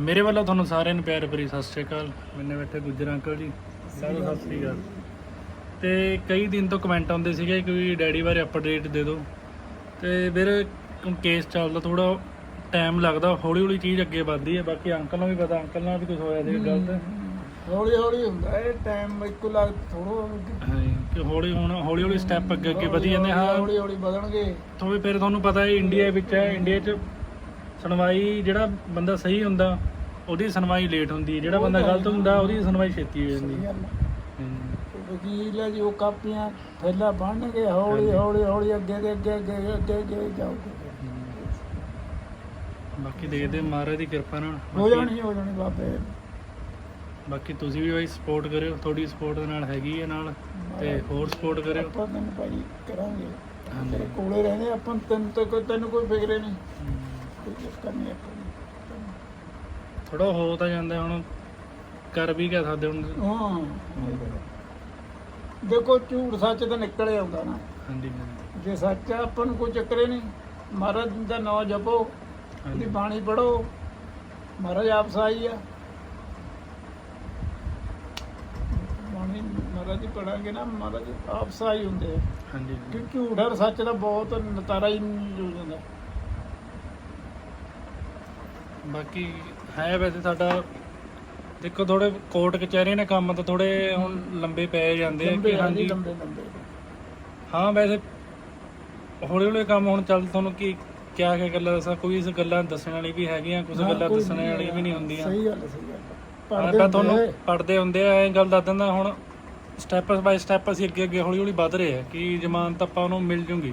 ਮੇਰੇ ਵੱਲੋਂ ਤੁਹਾਨੂੰ ਸਾਰਿਆਂ ਨੂੰ ਪਿਆਰ ਭਰੀ ਸਤਿ ਸ਼੍ਰੀ ਅਕਾਲ। ਮੈਨੇ ਬੈਠੇ ਗੁੱਜਰ ਅੰਕਲ ਜੀ ਸਾਰਿਆਂ ਨੂੰ ਸਤਿ ਸ਼੍ਰੀ ਅਕਾਲ। ਤੇ ਕਈ ਦਿਨ ਤੋਂ ਕਮੈਂਟ ਆਉਂਦੇ ਸੀਗੇ ਕਿ ਡੈਡੀ ਬਾਰੇ ਅਪਡੇਟ ਦੇ ਦਿਓ। ਤੇ ਵੀਰ ਕੇਸ ਚੱਲਦਾ ਥੋੜਾ ਟਾਈਮ ਲੱਗਦਾ ਹੌਲੀ ਹੌਲੀ ਚੀਜ਼ ਅੱਗੇ ਵੱਧਦੀ ਹੈ ਬਾਕੀ ਅੰਕਲ ਨੂੰ ਵੀ ਪਤਾ ਅੰਕਲ ਨਾਲ ਵੀ ਕੁਝ ਹੋਇਆ ਸੀ ਗਲਤ ਹੌਲੀ ਹੌਲੀ ਹੁੰਦਾ ਇਹ ਟਾਈਮ ਇੱਕੋ ਲੱਗ ਥੋੜੋ ਕਿ ਹੌਲੀ ਹੁਣ ਹੌਲੀ ਹੌਲੀ ਸਟੈਪ ਅੱਗੇ ਅੱਗੇ ਵਧੀ ਜਾਂਦੇ ਹਾਂ। ਹੌਲੀ ਹੌਲੀ ਵਧਣਗੇ। ਤੋਂ ਫਿਰ ਤੁਹਾਨੂੰ ਪਤਾ ਹੈ ਇੰਡੀਆ ਵਿੱਚ ਹੈ ਇੰਡੀਆ 'ਚ ਸੁਣਵਾਈ ਜਿਹੜਾ ਬੰਦਾ ਸਹੀ ਹੁੰਦਾ ਉਹਦੀ ਸੁਣਵਾਈ ਲੇਟ ਹੁੰਦੀ ਹੈ। ਜਿਹੜਾ ਬੰਦਾ ਗਲਤ ਹੁੰਦਾ ਉਹਦੀ ਸੁਣਵਾਈ ਛੇਤੀ ਹੋ ਜਾਂਦੀ ਹੈ। ਹਮ। ਵਕੀਲ ਹੈ ਜੀ ਉਹ ਕਾਪੀਆਂ ਥੈਲਾ ਬੰਨ੍ਹਗੇ ਹੌਲੀ ਹੌਲੀ ਹੌਲੀ ਅੱਗੇ ਦੇ ਅੱਗੇ ਅੱਗੇ ਅੱਗੇ ਅੱਗੇ ਜਾਓਗੇ ਬਾਕੀ ਦੇਖਦੇ ਹਾਂ ਮਹਾਰਾਜ ਦੀ ਕਿਰਪਾ ਨਾਲ। ਹੋ ਬਾਕੀ- ਜਾਣੀ ਹੋ ਜਾਣੀ ਬਾਬੇ। ਬਾਕੀ ਤੁਸੀਂ ਵੀ ਬਾਈ ਸਪੋਰਟ ਕਰਿਓ ਤੁਹਾਡੀ ਸਪੋਰਟ ਦੇ ਨਾਲ ਹੈਗੀ ਹੈ ਨਾਲ ਤੇ ਹੋਰ ਸਪੋਰਟ ਕਰਿਓ। ਆਪਾਂ ਤੈਨੂੰ ਭਾਈ ਕਰਾਂਗੇ। ਹਾਂਜੀ। ਤੇਰੇ ਕੋਲੇ ਰਹਿੰਦੇ ਆਪਾਂ ਨੂੰ ਤੈਨੂੰ ਤਾਂ ਕੋਈ ਤੈਨੂੰ ਕੋਈ ਫਿਕਰੇ ਨਹੀਂ। ਹਮ। ਕੋਈ ਚੱਕਰ ਨਹੀਂ ਆਪਾਂ ਨੂੰ। ਥੋੜਾ ਹੋ ਤਾਂ ਜਾਂਦਾ ਹੁਣ ਕਰ ਵੀ ਕਹਿ ਸਕਦੇ ਹੁਣ। ਹਾਂ। ਦੇਖੋ ਝੂਠ ਸੱਚ ਤਾਂ ਨਿਕਲ ਆਉਂਦਾ ਨਾ। ਹਾਂਜੀ ਹਾਂਜੀ। ਜੇ ਸੱਚ ਆ ਆਪਾਂ ਨੂੰ ਕੋਈ ਚੱਕਰ ਹੀ ਨਹੀਂ। ਮਹਾਰਾਜ ਦਾ ਨਾਮ ਜਪੋ ਹਾਂਜੀ। ਉਹਦੀ ਬਾਣੀ ਪੜੋ ਮਹਾਰਾਜ ਆਪ ਸਹਾਈ ਆ। ਬਾਣੀ ਮਹਾਰਾਜ ਦੀ ਪੜਾਂਗੇ ਨਾ ਮਹਾਰਾਜ ਆਪ ਸਹਾਈ ਹੁੰਦੇ ਆ। ਹਾਂਜੀ ਕਿ ਝੂਠ ਔਰ ਸੱਚ ਦਾ ਬਹੁਤ ਨਤਾਰਾ ਹੀ ਹੋ ਜਾਂਦਾ। ਬਾਕੀ ਹੈ ਵੈਸੇ ਸਾਡਾ ਦੇਖੋ ਥੋੜੇ ਕੋਰਟ ਕਚਹਿਰੀ ਨੇ ਕੰਮ ਤਾਂ ਥੋੜੇ ਹੁਣ ਲੰਬੇ ਪੈ ਜਾਂਦੇ ਆ ਕਿ ਹਾਂਜੀ। ਲੰਬੇ ਲੰਬੇ। ਹਾਂ ਵੈਸੇ ਹੌਲੀ ਹੌਲੀ ਕੰਮ ਹੁਣ ਚੱਲ ਤੁਹਾਨੂੰ ਕੀ ਕਿਆ ਕਿਆ ਗੱਲਾਂ ਦੱਸਾਂ ਕੋਈ ਇਸ ਗੱਲਾਂ ਦੱਸਣ ਵਾਲੀ ਵੀ ਹੈਗੀਆਂ ਕੁਝ ਗੱਲਾਂ ਦੱਸਣ ਵਾਲੀਆਂ ਵੀ ਨਹੀਂ ਹੁੰਦੀਆਂ। ਸਹੀ ਗੱਲ ਸਹੀ ਗੱਲ ਹੈ। ਪੜ੍ਹਦੇ ਆਪਾਂ ਤੁਹਾਨੂੰ। ਪੜਦੇ ਹੁੰਦੇ ਆ ਇਹ ਗੱਲ ਦੱਸ ਦਿੰਦਾ ਹੁਣ ਸਟੈਪ ਬਾਈ ਸਟੈਪ ਅਸੀਂ ਅੱਗੇ ਅੱਗੇ ਹੌਲੀ ਹੌਲੀ ਵੱਧ ਰਹੇ ਆ ਕਿ ਜ਼ਮਾਨਤ ਆਪਾਂ ਨੂੰ ਮਿਲ ਜੂਗੀ।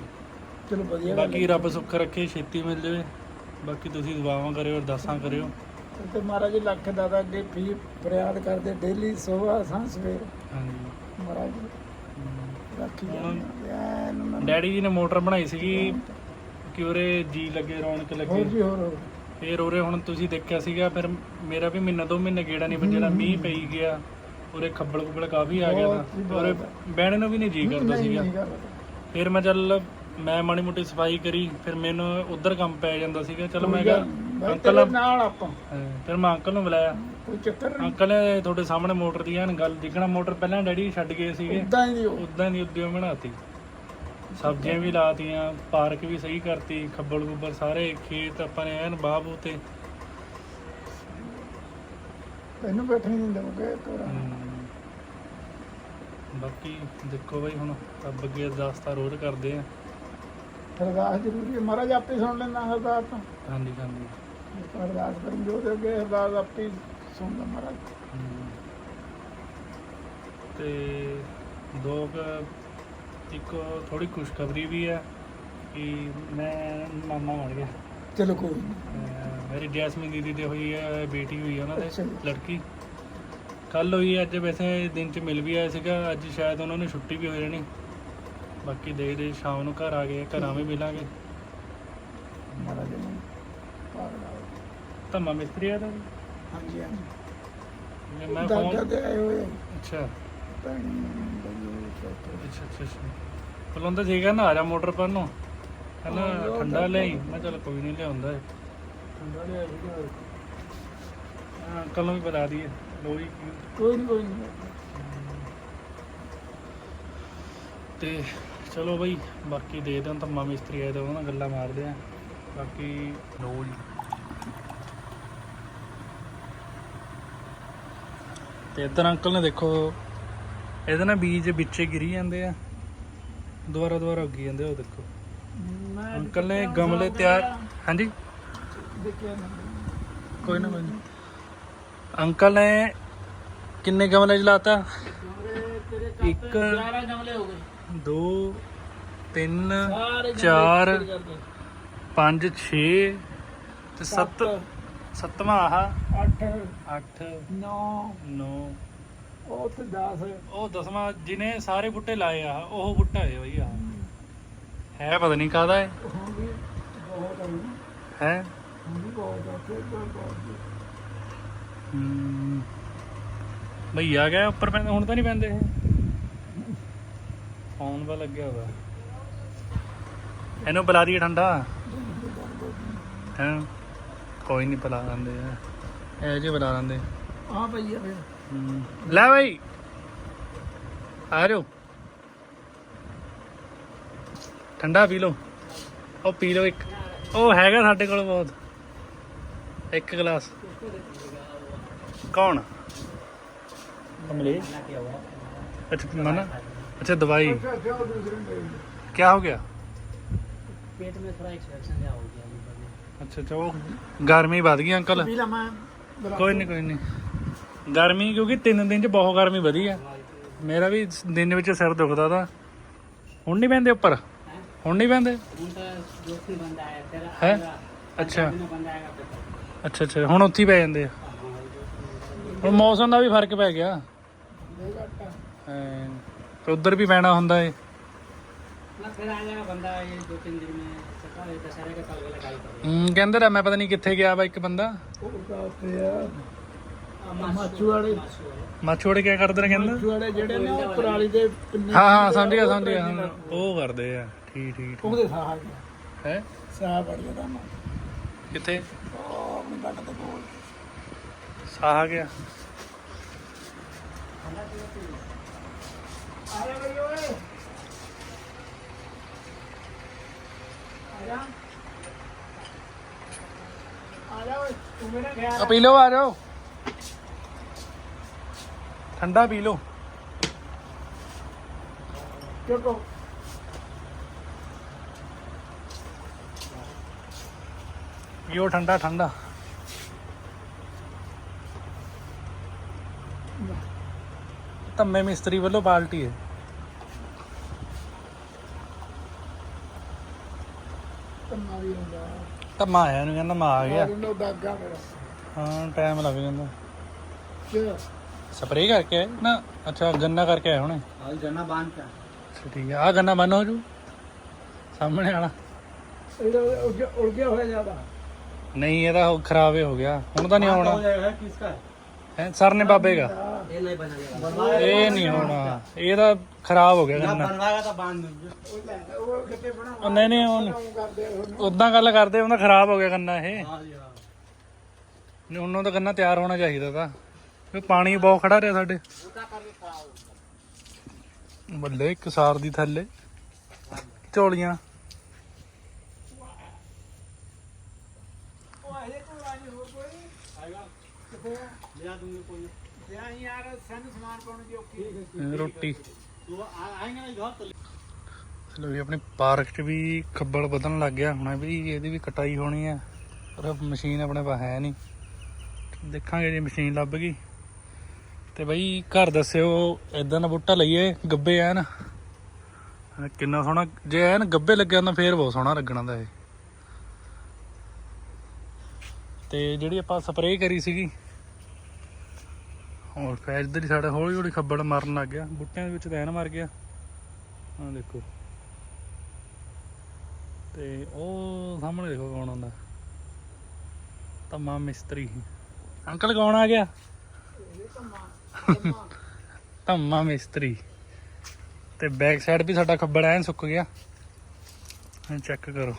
ਚਲੋ ਵਧੀਆ ਬਾਕੀ ਰੱਬ ਸੁੱਖ ਰੱਖੇ ਛੇਤੀ ਮਿਲ ਜਾਵੇ। ਬਾਕੀ ਤੁਸੀਂ ਦੁਆਵਾਂ ਕਰਿਓ ਅਰਦਾਸਾਂ ਕਰਿਓ। ਤੇ ਮਹਾਰਾਜ ਲੱਖ ਦਾਦਾ ਅੱਗੇ ਫੀ ਫਰਿਆਦ ਕਰਦੇ ਡੇਲੀ ਸਵੇਰ ਸਾਂ ਸਵੇਰ ਹਾਂਜੀ ਮਹਾਰਾਜ ਹਮ। ਰੱਖੀ ਹੁਣ ਜਾਂਦੇ ਆ ਐਨ ਉਹਨਾਂ ਨੂੰ। ਡੈਡੀ ਜੀ ਨੇ ਮੋਟਰ ਬਣਾਈ ਸੀਗੀ ਕਿ ਉਰੇ ਜੀ ਲੱਗੇ ਰੌਣਕ ਹੋਰ ਲੱਗੇ ਜੀ ਹੋਰ ਹੋਰ। ਫਿਰ ਉਰੇ ਹੁਣ ਤੁਸੀਂ ਦੇਖਿਆ ਸੀਗਾ ਫਿਰ ਮੇਰਾ ਵੀ ਮਹੀਨਾ ਦੋ ਮਹੀਨੇ ਗੇੜਾ ਨਹੀਂ ਵੱਜਣਾ ਮੀਂਹ ਪਈ ਗਿਆ ਉਰੇ ਖੱਬਲ ਖੁੱਬਲ ਕਾਫੀ ਆ ਗਿਆ ਬਹੁਤ ਹੀ ਤਾਂ ਉਰੇ ਬਹਿਣ ਨੂੰ ਵੀ ਨਹੀਂ ਜੀ ਕਰਦਾ ਸੀਗਾ ਨਹੀਂ। ਫਿਰ ਮੈਂ ਚੱਲ ਮੈਂ ਮਾੜੀ ਮੋਟੀ ਸਫ਼ਾਈ ਕਰੀ ਫਿਰ ਮੈਨੂੰ ਉਧਰ ਕੰਮ ਪੈ ਜਾਂਦਾ ਸੀਗਾ। ਚਲ ਮੈਂ ਕਿਹਾ ਮੈਂ ਅੰਕਲ ਤੇਰੇ ਨਾਲ ਆਪਾਂ। ਹਾਂ, ਫਿਰ ਮੈਂ ਅੰਕਲ ਨੂੰ ਬੁਲਾਇਆ। ਕੋਈ ਚੱਕਰ ਨਹੀਂ। ਅੰਕਲ ਨੇ ਤੁਹਾਡੇ ਸਾਹਮਣੇ ਮੋਟਰ ਦੀ ਐਨ ਗੱਲ ਜਿੱਕਣਾ ਮੋਟਰ ਪਹਿਲਾਂ ਡੈਡੀ ਛੱਡ ਗਏ ਸੀਗੇ। ਉਦਾਂ ਹੀ ਉਹ। ਉਦਾਂ ਦੀ ਉਦਿਓ ਬਣਾਤੀ। ਸਬਜ਼ੀਆਂ ਵੀ ਲਾਤੀਆਂ ਪਾਰਕ ਵੀ ਸਹੀ ਕਰਤੀ ਖੱਬਲ ਗੁੱਬਰ ਸਾਰੇ ਖੇਤ ਆਪਾਂ ਨੇ ਐਨ ਬਾਬੂ ਤੇ। ਤੈਨੂੰ ਬੈਠਣ ਨਹੀਂ ਦਿੰਦੇ ਤੋਰਾ ਹਮ, ਬਾਕੀ ਦੇਖੋ ਬਈ ਹੁਣ ਰੱਬ ਅੱਗੇ ਅਰਦਾਸ ਤਾਂ ਰੋਜ਼ ਕਰਦੇ ਆ। ਅਰਦਾਸ ਜ਼ਰੂਰੀ ਹੈ ਮਹਾਰਾਜ ਆਪੇ ਸੁਣ ਲੈਂਦਾ ਅਰਦਾਸ ਤਾਂ। ਹਾਂਜੀ ਹਾਂਜੀ। ਅਰਦਾਸ ਕਰੀ ਜੋ ਦੇ ਅੱਗੇ ਅਰਦਾਸ ਆਪੇ ਸੁਣਦਾ ਮਹਾਰਾਜ। ਤੇ ਦੋ ਕੁ- ਇੱਕ ਥੋੜੀ ਖੁਸ਼ਖਬਰੀ ਵੀ ਹੈ ਕਿ ਮੈਂ ਮਾਮਾ ਬਣ ਗਿਆ। ਚਲੋ ਕੋਈ ਨਹੀਂ ਅਹ ਮੇਰੀ ਜੈਸਮੀਨ ਦੀਦੀ ਦੇ ਹੋਈ ਹੈ ਬੇਟੀ ਹੋਈ ਹੈ ਉਹਨਾਂ ਅੱਛਾ ਦੇ। ਲੜਕੀ। ਕੱਲ ਹੋਈ ਹੈ, ਅੱਜ ਵੈਸੇ ਦਿਨ ਚ ਮਿਲ ਵੀ ਆਇਆ ਸੀਗਾ ਅੱਜ ਸ਼ਾਇਦ ਉਹਨਾਂ ਨੂੰ ਛੁੱਟੀ ਵੀ ਹੋ ਜਾਣੀ। ਬਾਕੀ ਦੇਖਦੇ ਸ਼ਾਮ ਨੂੰ ਘਰ ਆ ਗਏ ਘਰਾਂ ਵੀ ਮਿਲਾਂਗੇ। ਲਾਓ ਧੰਮਾ ਮਿਸਤਰੀ ਆ ਤਾਂ ਹਾਂਜੀ ਹਾਂਜੀ। ਮੈਂ ਦਾਦਾ ਫੋਨ ਦੇ ਆਏ ਹੋਏ ਅੱਛਾ। ਭੈਣੀ ਅੱਛਾ ਅੱਛਾ ਅੱਛਾ। ਬੁਲਾਉਂਦਾ ਸੀਗਾ ਨਾ ਆ ਜਾ ਮੋਟਰ ਪਰ ਨੂੰ। ਕਹਿੰਦਾ ਹਾਂ, ਲਿਆਉਂਦਾ ਠੰਡਾ ਲਿਆਈ। ਮੈਂ ਚੱਲ ਕੋਈ ਨਹੀਂ ਲਿਆਉਂਦਾ ਹੈ ਠੰਡਾ ਲਿਆ ਸੀਗਾ। ਹਾਂ, ਵੀ ਬੁਲਾ ਦਈਏ। ਲੋਈ ਕੋਈ ਨਹੀਂ ਕੋਈ ਨਹੀਂ ਤੇ ਚਲੋ ਬਈ ਬਾਕੀ ਦੇਖਦੇ ਹਾਂ ਧੰਮਾ ਮਿਸਤਰੀ ਆਏ ਤਾਂ ਉਹਨਾਂ ਨਾਲ ਗੱਲਾਂ ਮਾਰਦੇ ਆ ਬਾਕੀ ਨੋ ਜੀ ਤੇ ਇੱਧਰ ਅੰਕਲ ਨੇ ਦੇਖੋ ਇਹਦੇ ਨਾਲ ਬੀਜ ਵਿੱਚੇ ਗਿਰੀ ਜਾਂਦੇ ਆ। ਦੁਬਾਰਾ ਦੁਬਾਰਾ ਉੱਗੀ ਜਾਂਦੇ ਉਹ ਦੇਖੋ। ਅੰਕਲ ਨੇ ਗਮਲੇ ਤਿਆਰ ਹਾਂਜੀ? ਕੋਈ ਨਾ ਕੋਈ ਅੰਕਲ ਨੇ ਕਿੰਨੇ ਗਮਲੇ ਜਲਾਤਾ? ਇੱਕ 2 3 4 5 6 ਤੇ ਸੱਤਵਾਂ ਆਹ। ਸਾਰੇ ਬੁੱਟੇ ਲਾਏ ਆ ਉਹ ਬੁੱਟਾ ਹੈ ਪਤਾ ਨਹੀਂ ਕਾਦਾ ਹੈ। ਹੈ। ਗਿਆ ਉੱਪਰ ਪੈਂਦਾ ਹੁਣ ਤਾਂ ਨਹੀਂ ਪੈਂਦੇ ਇਹ। ਫੋਨ 'ਤੇ ਲੱਗਿਆ ਹੋਇਆ। ਇਹਨੂੰ ਪਿਲਾ ਦਈਏ ਠੰਡਾ। ਹਾਂ? ਕੋਈ ਨਹੀਂ ਪਿਲਾ ਦਿੰਦੇ ਆ। ਐ ਜੇ ਬਣਾ ਲੈਂਦੇ ਆ ਫਿਰ ਹਮ, ਲੈ ਬਈ। ਆ ਜਾਓ। ਠੰਡਾ ਪੀ ਲਓ। ਉਹ ਪੀ ਲਓ ਇੱਕ। ਉਹ ਹੈਗਾ ਸਾਡੇ ਕੋਲ ਬਹੁਤ। ਇੱਕ ਗਲਾਸ। ਕੌਣ? ਕਮਲੇ ਅੱਛਾ ਮਨਾ। ਅੱਛਾ ਦਵਾਈ ਅੱਛਾ ਅੱਛਾ ਉਹ ਦੂਸਰੇ ਨੇ ਕੀ ਹੋ ਗਿਆ पेट में थोड़ा एक्सपेक्शन हो गया ऊपर में ਅੱਛਾ ਅੱਛਾ ਉਹ ਗਰਮੀ ਵੱਧ ਗਈ ਅੰਕਲ ਪੀ ਲਾ ਮੈਂ ਬਰਾ- ਕੋਈ ਨਹੀਂ ਕੋਈ ਨਹੀਂ ਗਰਮੀ ਕਿਉਂਕਿ ਤਿੰਨ ਦਿਨ ਚ ਬਹੁਤ ਗਰਮੀ ਵਧੀ ਆ ਮੇਰਾ ਵੀ ਦਿਨ ਵਿੱਚ ਸਿਰ ਦੁਖਦਾ ਤਾਂ ਹੁਣ ਨਹੀਂ ਪੈਂਦੇ ਉੱਪਰ ਹੁਣ ਨਹੀਂ ਪੈਂਦੇ उनका दोस्त ही बंदा है तेरा है? आएगा, अच्छा। पंजाबी में बंदा आएगा पेपर ਅੱਛਾ ਅੱਛਾ ਹੁਣ ਉੱਥੇ ਹੀ ਪੈ ਜਾਂਦੇ ਆ ਹੁਣ ਮੌਸਮ ਦਾ ਵੀ ਫਰਕ ਪੈ ਗਿਆ ਐਂ, ਤੇ ਉਧਰ ਵੀ ਪੈਣਾ ਹੁੰਦਾ ਏ ना फिर आ जाएगा बंदा ये दो तीन दिन में चक्का ये दशहरे के कल के लगाई करेगा ਹਮ, ਕਹਿੰਦੇ ਰ ਮੈਂ ਪਤਾ ਨਹੀਂ ਕਿੱਥੇ ਗਿਆ ਵਾ ਇੱਕ ਬੰਦਾ ਉਹ ਤਾਂ ਉੱਤੇ ਆ मासू ਮਾਚੂ ਵਾਲੇ मासू है ਮਾਛੋੜੇ ਕਿਆ ਕਰਦੇ ਨੇ ਕਹਿੰਦਾ ਮਾਚੂ ਵਾਲੇ ਜਿਹੜੇ ਨੇ ਉਹ ਪਰਾਲੀ ਦੇ ਪਿੰਨੇ ਹਾਂ ਹਾਂ ਸਮਝ ਗਿਆ ਸਮਝ ਗਿਆ ਹਾਂ, ਉਹ ਕਰਦੇ ਆ ਠੀਕ ਠੀਕ ਠੀਕ ਉਹਦੇ ਸਾਹ ਆ ਗਿਆ ਹੈ ਸਾਹ ਬੜ ਗਿਆ ਤਾਂ ਕਿੱਥੇ ਉਹ ਆਪਣੇ ਗੱਟ ਦੇ ਕੋਲ ਸਾਹ ਆ ਗਿਆ ਆ ਜਾ ਬਈ ਓਏ। ਆ ਜਾ। ਆ ਜਾ ਓਏ ਤੂੰ ਮੇਰਾ ਖਿਆਲ ਆ ਪੀ ਲਓ ਆ ਜਾਓ। ਠੰਡਾ ਪੀ ਲਓ। ਚੁੱਕੋ। ਪੀਓ ਠੰਡਾ ਠੰਡਾ। ਧੰਮੇ ਮਿਸਤਰੀ ਵੱਲੋਂ ਪਾਰਟੀ ਹੈ ਕੰਨਾ ਵੀ ਹੁੰਦਾ ਧੰਮਾ ਆਇਆ ਨੂੰ ਕਹਿੰਦਾ ਮੈਂ ਆ ਗਿਆ ਉਹਨੂੰ ਦਾਗਾ ਮੇਰਾ ਹਾਂ ਟਾਈਮ ਲੱਗ ਜਾਂਦਾ ਚ ਸਪਰੇਅ ਕਰਕੇ ਆਏ? ਨਾ ਅੱਛਾ ਗੰਨਾ ਕਰਕੇ ਆਏ ਹੁਣੇ और गन्ना बांध का ਅੱਛਾ ਠੀਕ ਹੈ ਆ ਗੰਨਾ ਬੰਨ ਹੋ ਜੂ ਸਾਹਮਣੇ ਵਾਲਾ ਇਹਦਾ ਉੜ ਗਿਆ- ਉੜ ਗਿਆ ਹੋਇਆ ਜਿਆਦਾ ਨਹੀਂ ਇਹਦਾ ਉਹ ਖਰਾਬ ਹੀ ਹੋ ਗਿਆ ਹੁਣ ਤਾਂ ਨਹੀਂ ਆਉਣਾ जाएगा किसका ਹੈ ਸਰ ਨੇ ਬਾਬੇਗਾ ये नहीं बना जाएगा ਇਹ ਨਹੀਂ ਹੋਣਾ ਇਹ ਤਾਂ ਖਰਾਬ ਹੋ ਗਿਆ ਗੰਨਾ बनवाएगा तो बांध ਉਹ ਲੈ ਉਹ ਕਿਤੇ ਬਣਾ ਉਹ ਨਹੀਂ ਨਹੀਂ ਉਹ ਉਹ ਕਰਦੇ ਉਹਨੂੰ ਉਦਾਂ ਗੱਲ ਕਰਦੇ ਉਹਨਾਂ ਖਰਾਬ ਹੋ ਗਿਆ ਗੰਨਾ ਇਹ हाँ जी हाँ ਨਹੀਂ ਉਹਨਾਂ ਦਾ ਗੰਨਾ ਤਿਆਰ ਹੋਣਾ ਚਾਹੀਦਾ ਤਾਂ ਵੀ ਪਾਣੀ ਬਹੁਤ ਖੜਾ ਰਿਹਾ ਸਾਡੇ ਬੱਲੇ ਇੱਕ ਸਾਰ ਦੀ ਥੱਲੇ ਝੋਲੀਆਂ ਉਹ ਕਿੱਥੇ ਆ ਰੋਟੀ ਆਪਣੇ ਪਾਰਕ 'ਚ ਵੀ ਖੱਬਲ ਵਧਣ ਲੱਗ ਗਿਆ। ਹੁਣ ਵੀ ਇਹਦੀ ਵੀ ਕਟਾਈ ਹੋਣੀ ਆ ਪਰ ਮਸ਼ੀਨ ਆਪਣੇ ਪਾ ਹੈ ਨਹੀਂ। ਦੇਖਾਂਗੇ ਜੇ ਮਸ਼ੀਨ ਲੱਭ ਗਈ। ਤੇ ਬਈ ਘਰ ਦੱਸਿਓ ਇਦਾਂ ਦਾ ਬੂਟਾ ਲਈਏ ਗੱਬੇ ਐਨ। ਕਿੰਨਾ ਸੋਹਣਾ ਜੇ ਐਨ ਗੱਬੇ ਲੱਗਿਆ ਤਾਂ ਫੇਰ ਬਹੁਤ ਸੋਹਣਾ ਲੱਗਣਾ ਦਾ ਇਹ। ਤੇ ਜਿਹੜੀ ਆਪਾਂ ਸਪਰੇਅ ਕਰੀ ਸੀਗੀ, ਹੋਰ ਫੇਰ ਇੱਧਰ ਹੀ ਸਾਡਾ ਹੌਲੀ ਹੌਲੀ ਖੱਬੜ ਮਰਨ ਲੱਗ ਗਿਆ, ਬੂਟਿਆਂ ਦੇ ਵਿੱਚ ਤਾਂ ਐਨ ਮਰ ਗਿਆ। ਆਹ ਦੇਖੋ। ਤੇ ਉਹ ਸਾਹਮਣੇ ਦੇਖੋ ਕੌਣ ਆਉਂਦਾ। ਤਮਾ ਮਿਸਤਰੀ। ਅੰਕਲ ਕੌਣ ਆ ਗਿਆ? ਧੰਮਾ ਮਿਸਤਰੀ। ਤੇ ਬੈਕ ਸਾਈਡ ਵੀ ਸਾਡਾ ਖੱਬੜ ਐਨ ਸੁੱਕ ਗਿਆ। ਚੈੱਕ ਕਰੋ।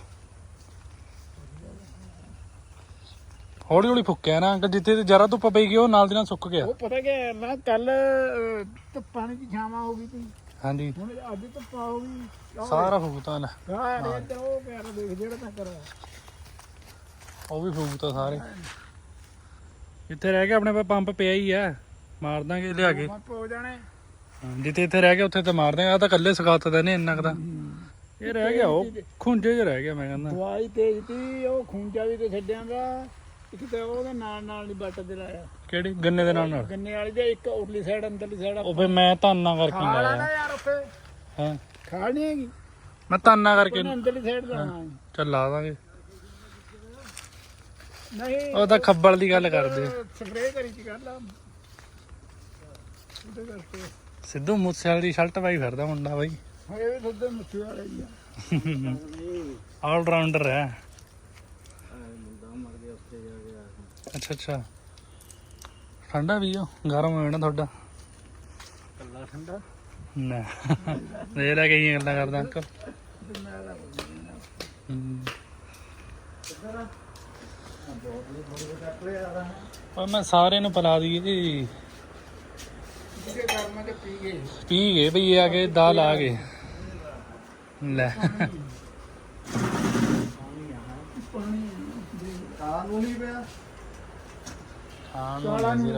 ਹੌਲੀ ਹੌਲੀ ਫੁੱਕਿਆ ਨਾ ਅੰਕਲ ਜਿੱਥੇ ਤੇ ਜਰਾ ਧੁੱਪ ਪਈ ਗਈ ਉਹ ਨਾਲ ਦੀ ਨਾਲ ਸੁੱਕ ਗਿਆ। ਉਹ ਪਤਾ ਕੀ ਮੈਂ ਕੱਲ ਧੁੱਪਾਂ ਦੀ ਛਾਵਾਂ ਹੋ ਗਈ ਤੀ ਹਾਂਜੀ। ਹੁਣ ਅੱਜ ਧੁੱਪਾਂ ਹੋ ਗਈ। ਸਾਰਾ ਫੁੱਕਤਾ ਲੈ। ਸਾਰੇ ਇੱਧਰ ਉਹ ਪਿਆਰ ਦੇਖ ਜਿਹੜਾ ਤਾਂ ਕਰਿਆ ਉਹ ਵੀ ਫੁੱਕਤਾ ਸਾਰੇ। ਜਿੱਥੇ ਰਹਿ ਗਿਆ ਆਪਣੇ ਪਾ ਪੰਪ ਪਿਆ ਹੀ ਆ ਮਾਰ ਦਾਂਗੇ ਲਿਆ ਕੇ। ਪੰਪ ਹੋ ਜਾਣੇ। ਹਾਂ, ਜਿੱਥੇ ਇੱਥੇ ਰਹਿ ਗਿਆ ਉੱਥੇ ਤੇ ਮਾਰ ਦਾਂਗੇ ਆ ਤਾਂ ਕੱਲੇ ਸਗਾਤ ਦਾ ਨਹੀਂ ਇੰਨਾ ਕੁ ਦਾ ਇਹ ਰਹਿ ਗਿਆ ਉਹ ਖੁੰਝੇ 'ਚ ਰਹਿ ਗਿਆ ਮੈਂ ਕਹਿੰਦਾ। ਦਵਾਈ ਤੇਜ ਤੀ ਉਹ ਖੂੰਜਾ ਵੀ ਤੇ ਛੱਡਿਆਂ ਦਾ। ਇੱਕ ਤੇ ਉਹਦੇ ਨਾਲ ਨਾਲ ਨਹੀਂ ਬੱਟ ਦੇ ਲਾਇਆ। ਕਿਹੜੀ? ਗੰਨੇ ਦੇ ਨਾਲ ਨਾਲ? ਗੰਨੇ ਵਾਲੀ ਦੇ ਇੱਕ ਉਰਲੀ ਸਾਈਡ ਅੰਦਰਲੀ ਸਾਈਡ ਉਹ ਫੇ ਮੈਂ ਤਾਨਾ ਕਰਕੇ ਖਾਲ ਆ ਲਾਇਆ। ਨਾ ਯਾਰ ਉੱਥੇ। ਹਾਂ? ਖਾਲ ਨਹੀਂ ਹੈਗੀ। ਮੈਂ ਤਾਨਾ ਕਰਕੇ ਉਹਨੇ ਅੰਦਰਲੀ ਸਾਈਡ ਲਾਣਾ ਚੱਲ ਲਾ ਦਾਂਗੇ। ਨਹੀਂ ਉਹ ਤਾਂ ਖੱਬਲ ਦੀ ਗੱਲ ਕਰਦੇ ਸਪਰੇਅ ਕਰੀ ਚ ਕਰ ਲਾ। ਉਹਦੇ ਕਰਕੇ। ਸਿੱਧੂ ਮੂਸੇਵਾਲੇ ਦੀ ਸ਼ਰਟ ਪਾਈ ਫਿਰਦਾ ਮੁੰਡਾ ਬਾਈ। ਹੋਏ ਵੀ ਥੋੜੇ ਮੁੱਛੀ ਵਾਲੇ ਹੀ ਆ। ਆਲ ਹੈ। ਅੱਛਾ ਅੱਛਾ। ਠੰਡਾ ਵੀ ਹੋ ਗਰਮ ਹੋਣਾ ਤੁਹਾਡਾ। ਕੱਲਾ ਠੰਡਾ? ਨਾ। ਦੇ ਲੈ ਕੇ ਗੱਲਾਂ ਕਰਦਾ ਅੰਕਲ। ਪਰ ਮੈਂ ਸਾਰਿਆਂ ਨੂੰ ਪਿਲਾ ਦਈ ਜੀ। ਪੀ ਗਏ ਭਈ ਆ ਕੇ ਦਾਲ ਆ ਗਏ। ਲੈ। ਪਾਣੀ ਆ ਪਾਣੀ ਆ। ਨੂੰ ਨਹੀਂ ਪਿਆ। ਸਾਲਾ ਨੂੰ ਜੀ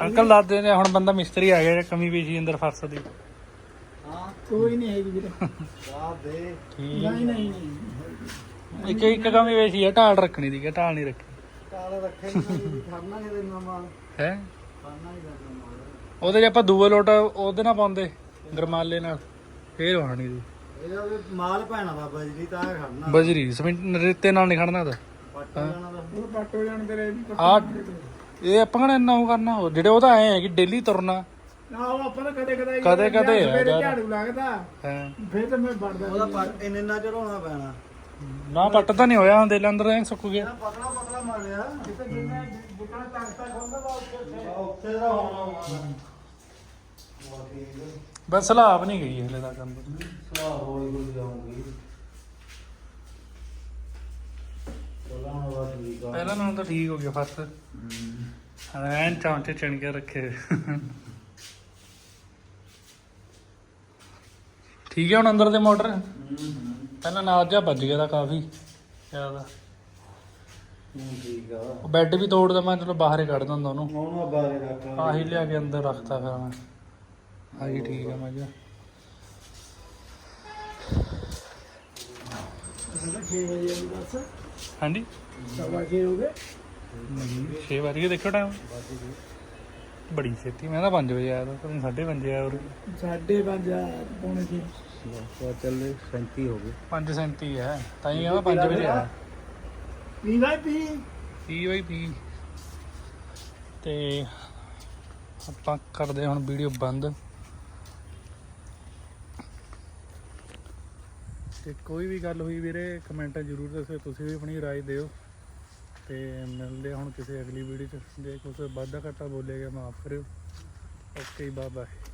ਅੰਕਲ ਦੱਸਦੇ ਨੇ ਹੁਣ ਬੰਦਾ ਮਿਸਤਰੀ ਆ ਗਿਆ ਕਮੀ ਪੇਸ਼ੀ ਅੰਦਰ ਫਰਸ ਦੀ। ਹਾਂ ਕੋਈ ਨਹੀਂ ਹੈਗੀ ਵੀਰੇ। ਸਾਹ ਦੇ ਨਹੀਂ ਨਹੀਂ ਨਹੀਂ। ਇੱਕ ਇੱਕ ਕਮੀ ਪੇਸ਼ੀ ਆ ਢਾਲ ਰੱਖਣੀ ਦੀ ਢਾਲ ਨਹੀਂ ਰੱਖੀ। ਕਾਲ ਰੱਖੇ ਨਹੀਂ ਖੜਨਾ ਕਿਤੇ ਨਵਾਂ ਹੈ? ਖੜਨਾ ਹੀ ਕਰਨਾ ਉਹਦੇ 'ਚ ਆਪਾਂ ਦੂਏ ਲੋਟ ਉਹਦੇ ਨਾਲ ਪਾਉਂਦੇ ਗਰਮਾਲੇ ਨਾਲ ਫੇਰ ਵਹਾਣੀ ਦੀ ਇਹਦਾ ਵੀ ਮਾਲ ਪੈਣਾ ਦਾ ਬਜਰੀ ਤਾਂ ਇਹ ਖੜਨਾ। ਬਜਰੀ ਸਿਮੈਂਟ ਰੇਤੇ ਨਾਲ ਨਹੀਂ ਖੜਨਾ ਤਾਂ ਪੱਟ ਜਾਣਾ ਦਾ ਉਹ ਪੱਟ ਹੋ ਜਾਣ ਤੇਰੇ ਵੀ ਆ ਇਹ ਆਪਾਂ ਕਿਹੜਾ ਇੰਨਾ ਉਹ ਕਰਨਾ? ਉਹ ਜਿਹੜੇ ਉਹਦਾ ਐ ਹੈ ਕਿ ਡੇਲੀ ਤੁਰਨਾ। ਨਾ ਉਹ ਆਪਾਂ ਤਾਂ ਕਦੇ ਕਦੇ ਕਦੇ- ਕਦੇ ਆ ਮੇਰੇ ਯਾਰ। ਝਾੜੂ ਲੱਗਦਾ। ਹੈ। ਫੇਰ ਤਾਂ ਮੈਂ ਵੜਦਾ ਉਹਦਾ ਪੱਟ ਇੰਨੇ ਨਾ ਚੜਾਉਣਾ ਪੈਣਾ। ਨਾ ਪੱਟ ਤਾਂ ਨਹੀਂ ਹੋਇਆ ਹੁੰਦੇ ਅੰਦਰ ਐ ਸੁੱਕ ਗਿਆ। ਇਹਦਾ ਪਤਲਾ ਪਤਲਾ ਮਾਰਿਆ ਜਿੱਥੇ ਜਿੰਨਾ ਜਿੱਕਣਾ ਤਖਤਾ ਖੋਲਦਾ ਵਾ ਉੱਥੇ ਉੱਥੇ ਉੱਥੇ ਦਾ ਹੋਣਾ ਬਸ ਸਲਾਬ ਨਹੀਂ ਗਈ ਹਲੇ ਤੱਕ। ਅੰਦਰ ਸਲਾਹ ਹੋਈ ਹੋਈ ਜਾਊਗੀ ਚਲਾ ਹੁਣ ਬਾਤ ਠੀਕ ਆ। ਪਹਿਲਾਂ ਨਾਲੋਂ ਤਾਂ ਠੀਕ ਹੋ ਗਿਆ ਫਸ ਐਨ ਚਾਂਚੇ ਚਣ ਕੇ ਰੱਖੇ। ਠੀਕ ਹੈ ਹੁਣ ਅੰਦਰ ਦੇ ਮੋਟਰ? ਪਹਿਲਾਂ ਨਾਜ ਜਾ ਵੱਜ ਗਿਆ ਤਾਂ ਕਾਫੀ ਜ਼ਿਆਦਾ। ਠੀਕ ਆ। ਉਹ ਬੈੱਡ ਵੀ ਤੋੜਦਾ ਮੈਂ ਚਲੋ ਬਾਹਰ ਹੀ ਕੱਢ ਦਿੰਦਾ ਉਹਨੂੰ। ਉਹਨੂੰ ਬਾਰੇ ਰੱਖ ਆਹੀ ਲਿਆ ਕੇ ਅੰਦਰ ਰੱਖਤਾ ਫਿਰ ਮੈਂ। ਆਹੀ ਠੀਕ ਹੈ ਮੈਂ ਕਿਹਾ ਕਹਿੰਦਾ 6 ਵਜੇ ਆਈ ਬਸ। ਹਾਂਜੀ। ਛੇ ਹੋ ਗਏ। ਨਹੀਂ 6 ਵਜ ਕੇ ਦੇਖੋ ਟਾਈਮ ਬੜੀ ਛੇਤੀ ਮੈਂ ਤਾਂ 5 ਵਜੇ ਆਇਆ ਤਾਂ ਤੁਸੀਂ 5:30 ਆਇਆ ਉਰੇ ਸਾਢੇ ਪੰਜ ਆ, ਪੌਣੇ ਛੇ। ਚੱਲ 37 ਹੋ ਗਏ। 5:37 ਹੈ ਤਾਂ ਹੀ ਕਹਿੰਦਾ 5 ਵਜੇ ਆਇਆ ਪੀ ਲੈ ਪੀ। ਪੀ ਬਾਈ ਪੀ। ਤੇ ਆਪਾਂ ਕਰਦੇ ਹੁਣ ਵੀਡੀਓ ਬੰਦ। ਤੇ ਕੋਈ ਵੀ ਗੱਲ ਹੋਈ ਵੀਰੇ ਕਮੈਂਟਾਂ ਜ਼ਰੂਰ ਦੱਸਿਓ ਤੁਸੀਂ ਵੀ ਆਪਣੀ رائے ਦਿਓ ਤੇ ਮਿਲਦੇ ਹਾਂ ਹੁਣ ਕਿਸੇ ਅਗਲੀ ਵੀਡੀਓ 'ਚ ਜੇ ਕੁਝ ਵਾਧਾ ਘਾਟਾ ਬੋਲਿਆ ਗਿਆ ਮਾਫ ਕਰਿਓ ਓਕੇ ਬਾਏ ਬਾਏ